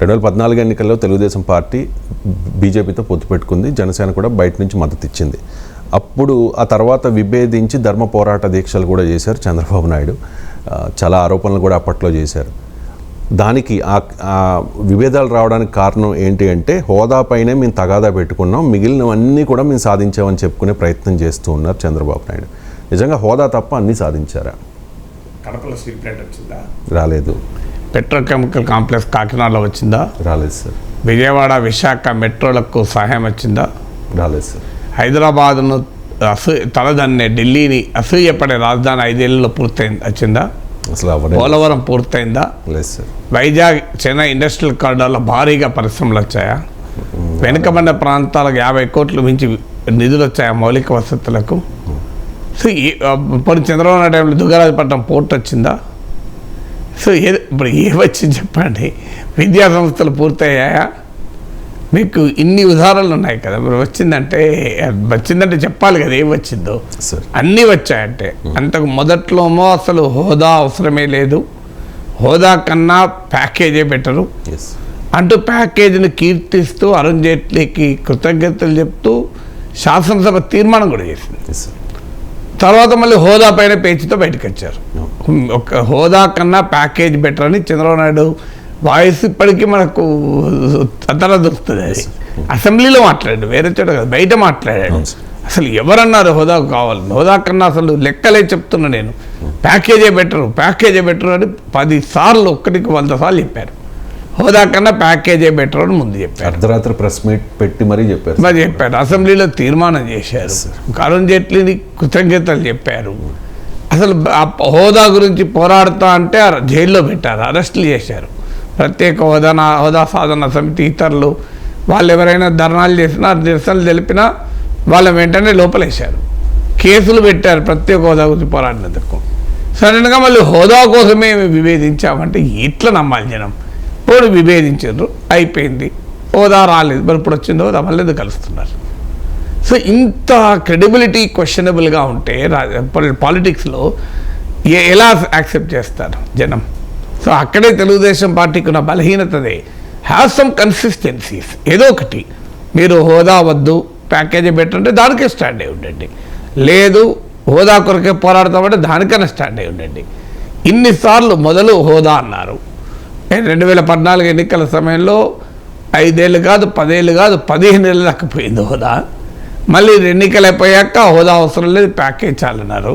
రెండు వేల పద్నాలుగు ఎన్నికల్లో తెలుగుదేశం పార్టీ బీజేపీతో పొత్తు పెట్టుకుంది. జనసేన కూడా బయట నుంచి మద్దతు ఇచ్చింది. అప్పుడు ఆ తర్వాత విభేదించి ధర్మ పోరాట దీక్షలు కూడా చేశారు చంద్రబాబు నాయుడు. చాలా ఆరోపణలు కూడా అప్పట్లో చేశారు. దానికి ఆ విభేదాలు రావడానికి కారణం ఏంటి అంటే హోదాపైనే మేము తగాదా పెట్టుకున్నాం. మిగిలినవన్నీ కూడా మేము సాధించామని చెప్పుకునే ప్రయత్నం చేస్తూ ఉన్నారు చంద్రబాబు నాయుడు. నిజంగా హోదా తప్ప అన్నీ సాధించారా? కడపలో స్టీల్ ప్లాంట్ వచ్చిందా? రాలేదు. పెట్రోకెమికల్ కాంప్లెక్స్ కాకినాడలో వచ్చిందా? రాలేదు సార్. విజయవాడ విశాఖ మెట్రోలకు సహాయం వచ్చిందా? రాలేదు సార్. హైదరాబాద్ను అసూ తలదన్నే ఢిల్లీని అసూయపడే రాజధాని ఐదేళ్ళలో పూర్తయింది వచ్చిందా? అసలు పోలవరం పూర్తయిందా? లేదు సార్. వైజాగ్ చెన్నై ఇండస్ట్రియల్ కారిడార్లో భారీగా పరిశ్రమలు వచ్చాయా? వెనుకబడిన ప్రాంతాలకు యాభై కోట్లు మించి నిధులు వచ్చాయా మౌలిక వసతులకు? సో చంద్రబాబు నాయుడు టైంలో దుగ్గరాజపట్నం పోర్ట్ వచ్చిందా? సో ఏ ఇప్పుడు ఏమొచ్చింది చెప్పండి? విద్యా సంస్థలు పూర్తయ్యాయా? మీకు ఇన్ని ఉదాహరణలు ఉన్నాయి కదా. మరి వచ్చిందంటే వచ్చిందంటే చెప్పాలి కదా ఏం వచ్చిందో. అన్నీ వచ్చాయంటే. అంతకు మొదట్లోమో అసలు హోదా అవసరమే లేదు. హోదా కన్నా ప్యాకేజే బెటరు. అంటూ ప్యాకేజీని కీర్తిస్తూ అరుణ్ జైట్లీకి కృతజ్ఞతలు చెప్తూ శాసనసభ తీర్మానం కూడా చేసింది. తర్వాత మళ్ళీ హోదా పైన పేచీతో బయటకు వచ్చారు. ఒక హోదా కన్నా ప్యాకేజ్ బెటర్ అని చంద్రబాబు నాయుడు వాయిస్ ఇప్పటికీ మనకు అంతలా దొరుకుతుంది అది. అసెంబ్లీలో మాట్లాడాడు వేరే చోట కాదు బయట మాట్లాడాడు. అసలు ఎవరన్నారు హోదా కావాలని? హోదా కన్నా అసలు లెక్కలే చెప్తున్నా నేను. ప్యాకేజే బెటరు ప్యాకేజే బెటర్ అని పది సార్లు ఒక్కటికి వంద సార్లు చెప్పారు. హోదా కన్నా ప్యాకేజే బెటర్ అని ముందు చెప్పారు. అర్ధరాత్రి ప్రెస్ మీట్ పెట్టి మరీ చెప్పారు మరి చెప్పారు. అసెంబ్లీలో తీర్మానం చేశారు. అరుణ్ జైట్లీని కృతజ్ఞతలు చెప్పారు. అసలు హోదా గురించి పోరాడుతా అంటే జైల్లో పెట్టారు అరెస్టులు చేశారు. ప్రత్యేక హోదా హోదా సాధన సమితి ఇతరులు వాళ్ళు ఎవరైనా ధర్నాలు చేసినా నిరసనలు తెలిపినా వాళ్ళ వెంటనే లోపలేశారు. కేసులు పెట్టారు ప్రత్యేక హోదా గురించి పోరాడినందుకు. సడన్గా మళ్ళీ హోదా కోసమే విభేదించామంటే ఎట్లా నమ్మాలి జనం. ఇప్పుడు విభేదించారు అయిపోయింది. హోదా రాలేదు. మరి ఇప్పుడు వచ్చింది హోదా మళ్ళీ కలుస్తున్నారు? సో ఇంత క్రెడిబిలిటీ క్వశ్చనబుల్గా ఉంటే పాలిటిక్స్లో ఎలా యాక్సెప్ట్ చేస్తారు జనం? సో అక్కడే తెలుగుదేశం పార్టీకి ఉన్న బలహీనతదే. హ్యావ్ సమ్ కన్సిస్టెన్సీస్ ఏదో ఒకటి. మీరు హోదా వద్దు ప్యాకేజీ పెట్టంటే దానికే స్టాండ్ అయి ఉండండి. లేదు హోదా కొరకే పోరాడతామంటే దానికన్నా స్టాండ్ అయి ఉండండి. ఇన్నిసార్లు మొదలు హోదా అన్నారు. రెండు వేల పద్నాలుగు ఎన్నికల సమయంలో ఐదేళ్ళు కాదు పదేళ్ళు కాదు పదిహేను ఏళ్ళు దాకా హోదా. మళ్ళీ ఎన్నికలు అయిపోయాక హోదా అవసరం లేదు ప్యాకేజ్ చాలన్నారు.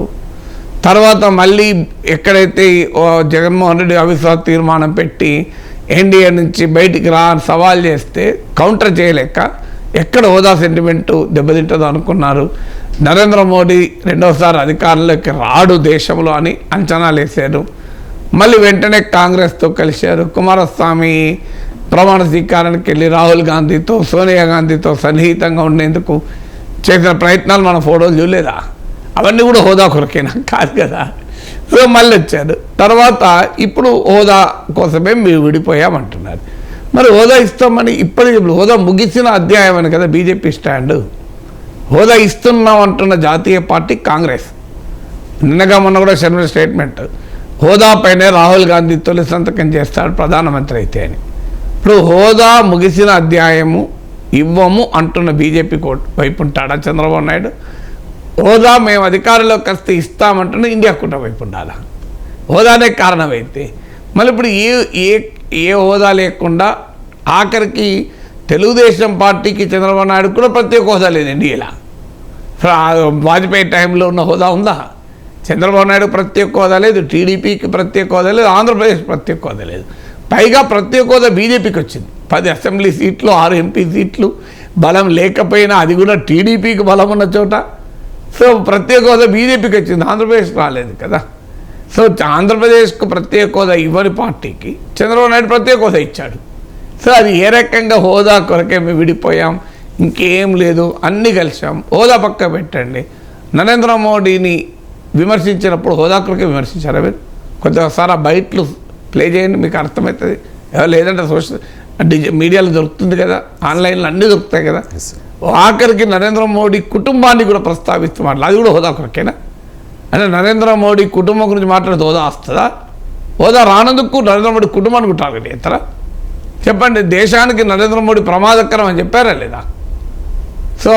తర్వాత మళ్ళీ ఎక్కడైతే ఓ జగన్మోహన్ రెడ్డి అవిశ్వాస తీర్మానం పెట్టి ఎన్డీఏ నుంచి బయటికి రా సవాల్ చేస్తే కౌంటర్ చేయలేక ఎక్కడ హోదా సెంటిమెంటు దెబ్బతింటుందో అనుకున్నారు. నరేంద్ర మోడీ రెండోసారి అధికారంలోకి రాడు దేశంలో అని అంచనాలు వేశారు మళ్ళీ వెంటనే కాంగ్రెస్తో కలిశారు. కుమారస్వామి ప్రమాణ స్వీకారానికి వెళ్ళి రాహుల్ గాంధీతో సోనియా గాంధీతో సన్నిహితంగా ఉండేందుకు చేసిన ప్రయత్నాలు మన ఫోటోలు చూడలేదా? అవన్నీ కూడా హోదా కొరకేనా? కాదు కదా. సో మళ్ళీ వచ్చారు. తర్వాత ఇప్పుడు హోదా కోసమే మీరు విడిపోయామంటున్నారు. మరి హోదా ఇస్తామని ఇప్పటికి ఇప్పుడు హోదా ముగిసిన అధ్యాయం అని కదా బీజేపీ స్టాండ్. హోదా ఇస్తున్నాం అంటున్న జాతీయ పార్టీ కాంగ్రెస్. నిన్నగా మొన్న కూడా శర్మ స్టేట్మెంట్. హోదాపైనే రాహుల్ గాంధీ తొలి సంతకం చేస్తాడు ప్రధానమంత్రి అయితే అని. ఇప్పుడు హోదా ముగిసిన అధ్యాయము ఇవ్వము అంటున్న బీజేపీ కో వైపు ఉంటాడా చంద్రబాబు నాయుడు? హోదా మేము అధికారంలోకి వస్తే ఇస్తామంటున్న ఇండియా కూట వైపు ఉండాలా? హోదానే కారణమైతే. మళ్ళీ ఇప్పుడు ఏ ఏ ఏ హోదా లేకుండా ఆఖరికి తెలుగుదేశం పార్టీకి చంద్రబాబు నాయుడు కూడా ప్రత్యేక హోదా లేదు ఇండియాలో. వాజ్పేయి టైంలో ఉన్న హోదా ఉందా? చంద్రబాబు నాయుడు ప్రత్యేక హోదా లేదు టీడీపీకి ప్రత్యేక హోదా లేదు ఆంధ్రప్రదేశ్ ప్రత్యేక హోదా లేదు. పైగా ప్రత్యేక హోదా బీజేపీకి వచ్చింది. పది అసెంబ్లీ సీట్లు ఆరు ఎంపీ సీట్లు బలం లేకపోయినా అది కూడా టీడీపీకి బలం ఉన్న చోట. సో ప్రత్యేక హోదా బీజేపీకి వచ్చింది ఆంధ్రప్రదేశ్ రాలేదు కదా. సో ఆంధ్రప్రదేశ్కు ప్రత్యేక హోదా ఇవ్వని పార్టీకి చంద్రబాబు నాయుడు ప్రత్యేక హోదా ఇచ్చాడు. సో అది ఏ రకంగా హోదా కొరకే మేము విడిపోయాం ఇంకేం లేదు అన్నీ కలిసాం. హోదా పక్క పెట్టండి. నరేంద్ర మోడీని విమర్శించినప్పుడు హోదా కొరకే విమర్శించారా మీరు కొంతసారి ఆ బయట్లు ప్లే చేయండి మీకు అర్థమవుతుంది. ఎవరు లేదంటే సోషల్ డిజి మీడియాలో దొరుకుతుంది కదా ఆన్లైన్లో అన్నీ దొరుకుతాయి కదా. ఆఖరికి నరేంద్ర మోడీ కుటుంబాన్ని కూడా ప్రస్తావిస్తూ మాట్లాడు అది కూడా హోదా కొరకేనా? అంటే నరేంద్ర మోడీ కుటుంబం గురించి మాట్లాడితే హోదా వస్తుందా? హోదా రానందుకు నరేంద్ర మోడీ కుటుంబానికి టార్గెట్ చేస్తారా? చెప్పండి దేశానికి నరేంద్ర మోడీ ప్రమాదకరం అని చెప్పారా లేదా? సో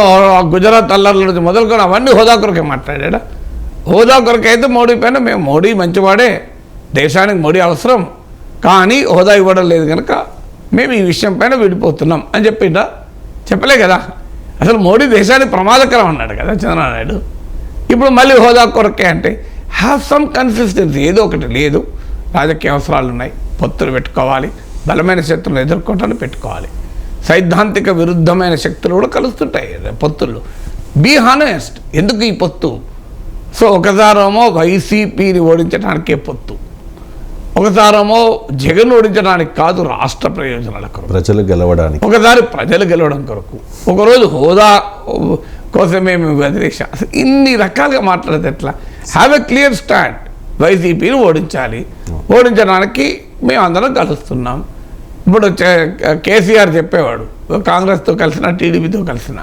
గుజరాత్ అల్లర్ల నుంచి మొదలుకొని అవన్నీ హోదా కొరకే మాట్లాడా హోదా కొరకైతే అయితే మోడీ పైన మేము మోడీ మంచివాడే దేశానికి మోడీ అవసరం. కానీ హోదా ఇవ్వడం లేదు కనుక మేము ఈ విషయం పైన విడిపోతున్నాం అని చెప్పిండా చెప్పలే కదా. అసలు మోడీ దేశానికి ప్రమాదకరం అన్నాడు కదా చంద్రబాబు నాయుడు. ఇప్పుడు మళ్ళీ హోదా కొరకే అంటే హ్యావ్ సమ్ కన్సిస్టెన్సీ ఏదో ఒకటి లేదు. రాజకీయ అవసరాలు ఉన్నాయి. పొత్తులు పెట్టుకోవాలి. బలమైన శక్తులను ఎదుర్కోవటానికి పెట్టుకోవాలి. సైద్ధాంతిక విరుద్ధమైన శక్తులు కూడా కలుస్తుంటాయి పొత్తులు బీ హానెస్ట్ ఎందుకు ఈ పొత్తు? సో ఒకసారేమో వైసీపీని ఓడించడానికే పొత్తు. ఒకసారేమో జగన్ ఓడించడానికి కాదు రాష్ట్ర ప్రయోజనాల కొరకు. ప్రజలు గెలవడానికి. ఒకసారి ప్రజలు గెలవడం కొరకు. ఒకరోజు హోదా కోసమే మేము అసలు ఇన్ని రకాలుగా మాట్లాడితే ఎట్లా? హ్యావ్ ఎ క్లియర్ స్టాండ్ వైసీపీని ఓడించాలి. ఓడించడానికి మేము అందరం కలుస్తున్నాం. ఇప్పుడు కేసీఆర్ చెప్పేవాడు కాంగ్రెస్తో కలిసిన టీడీపీతో కలిసిన.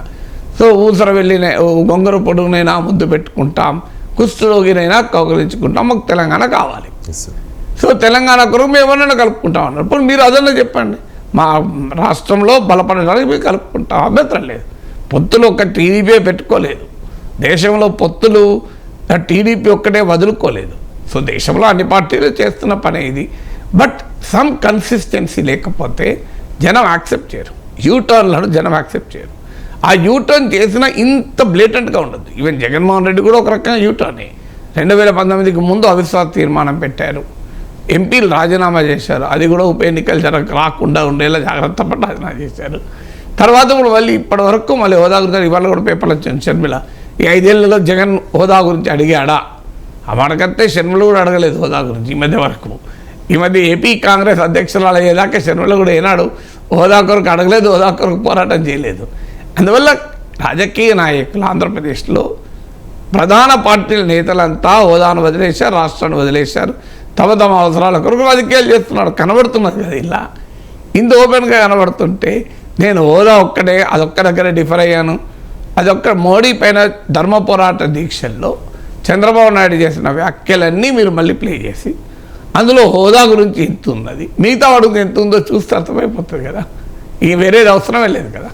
సో ఊసర వెళ్ళిన గొంగర పొడుగునైనా ముద్దు పెట్టుకుంటాం. కుష్ఠరోగినైనా కౌగలించుకుంటాం. మాకు తెలంగాణ కావాలి. సో తెలంగాణ కొరకు మేము ఎవరైనా కలుపుకుంటాం అన్నారు. ఇప్పుడు మీరు అదన్నా చెప్పండి. మా రాష్ట్రంలో బలపడడానికి మేము కలుపుకుంటాం. అభ్యంతరం లేదు. పొత్తులు ఒక్క టీడీపీ పెట్టుకోలేదు. దేశంలో పొత్తులు టీడీపీ ఒక్కటే వదులుకోలేదు. సో దేశంలో అన్ని పార్టీలు చేస్తున్న పనే ఇది. బట్ సమ్ కన్సిస్టెన్సీ లేకపోతే జనం యాక్సెప్ట్ చేయరు. యూటర్న్లను జనం యాక్సెప్ట్ చేయరు. ఆ యూటర్న్ చేసిన ఇంత బ్లేటెంట్గా ఉండదు ఈవెన్ జగన్మోహన్ రెడ్డి కూడా ఒక రకంగా యూటర్నే. రెండు వేల పంతొమ్మిదికి ముందు అవిశ్వాస తీర్మానం పెట్టారు. ఎంపీలు రాజీనామా చేశారు. అది కూడా ఉప ఎన్నికలు జరగ రాకుండా ఉండేలా జాగ్రత్త పడి రాజీనామా చేశారు. తర్వాత కూడా మళ్ళీ ఇప్పటి వరకు మళ్ళీ హోదా గురించి ఇవాళ కూడా పేపర్లు వచ్చింది షర్మిల. ఈ ఐదేళ్ళలో జగన్ హోదా గురించి అడిగాడా? ఆ షర్మిల కూడా అడగలేదు హోదా గురించి ఈ మధ్య వరకు. ఈ మధ్య ఏపీ కాంగ్రెస్ అధ్యక్షురాలు అయ్యేదాకా షర్మిల కూడా ఏనాడు హోదా కొరకు అడగలేదు హోదా కొరకు పోరాటం చేయలేదు. అందువల్ల రాజకీయ నాయకులు ఆంధ్రప్రదేశ్లో ప్రధాన పార్టీల నేతలంతా హోదాను వదిలేశారు రాష్ట్రాన్ని వదిలేశారు. తమ తమ అవసరాల కొరకు రాజకీయాలు చేస్తున్నాడు కనబడుతున్నది కదా ఇలా. ఇంత ఓపెన్గా కనబడుతుంటే నేను హోదా ఒక్కడే అదొక్క దగ్గర డిఫర్ అయ్యాను. అదొక్క మోడీ పైన ధర్మ పోరాట దీక్షల్లో చంద్రబాబు నాయుడు చేసిన వ్యాఖ్యలన్నీ మీరు మళ్ళీ ప్లే చేసి అందులో హోదా గురించి ఎంత ఉన్నది మిగతా వాడుకు ఎంత ఉందో చూస్తే అర్థమైపోతుంది కదా. ఇక వేరేది అవసరమే లేదు కదా.